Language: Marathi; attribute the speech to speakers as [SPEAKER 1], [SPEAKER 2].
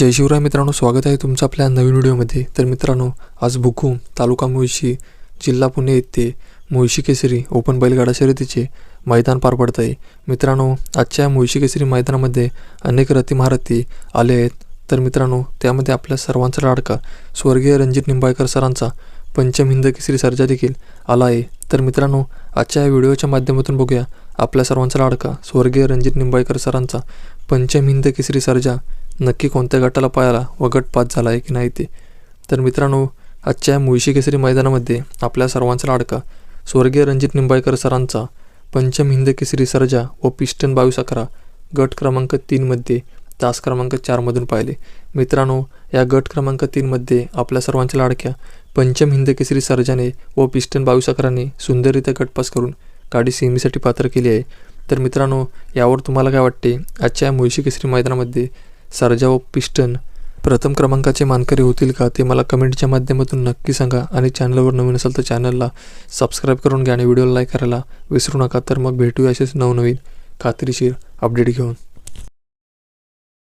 [SPEAKER 1] जय शिवराय मित्रांनो स्वागत आहे तुमचं आपल्या नवीन व्हिडिओमध्ये. तर मित्रांनो आज भुकुम तालुका मुळशी जिल्हा पुणे येथे मुळशी केसरी ओपन बैलगाडा शर्यतीचे मैदान पार पडत आहे मित्रांनो आजच्या मुळशी केसरी मैदानामध्ये अनेक रथी महारथी आले आहेत. तर मित्रांनो त्यामध्ये आपल्या सर्वांचा लाडका स्वर्गीय रणजित निंबाळकर सरांचा पंचम हिंद केसरी सर्जा देखील आला आहे. तर मित्रांनो आजच्या या व्हिडिओच्या माध्यमातून बघूया आपल्या सर्वांचा लाडका स्वर्गीय रणजित निंबाळकर सरांचा पंचम हिंद केसरी सर्जा नक्की कोणत्या गटाला पायाला व गट पास झाला आहे की नाही ते? तर मित्रांनो आजच्या मुळशी केसरी मैदानामध्ये आपल्या सर्वांचा लाडका स्वर्गीय रणजित निंबाळकर सरांचा पंचम हिंद केसरी सर्जा व पिस्टन बावीस अकरा गट क्रमांक तीनमध्ये तास क्रमांक चारमधून पाहिले. मित्रांनो या गट क्रमांक तीनमध्ये आपल्या सर्वांच्या लाडक्या पंचम हिंद केसरी सर्जाने व पिस्टन बावीस अकराने सुंदररित्या गटपास करून गाडी सेमीसाठी पात्र केली आहे. तर मित्रांनो यावर तुम्हाला काय वाटते? आजच्या या मुळशी केसरी मैदानामध्ये सरजा व पिस्टन प्रथम क्रमांकाचे मानकरी होतील का? ते मला कमेंटच्या माध्यमातून नक्की सांगा आणि चॅनलवर नवीन असाल तर चॅनलला सबस्क्राईब करून घ्या आणि व्हिडिओला लाईक करायला विसरू नका. तर मग भेटूया असेच नवनवीन खात्रीशीर अपडेट घेऊन.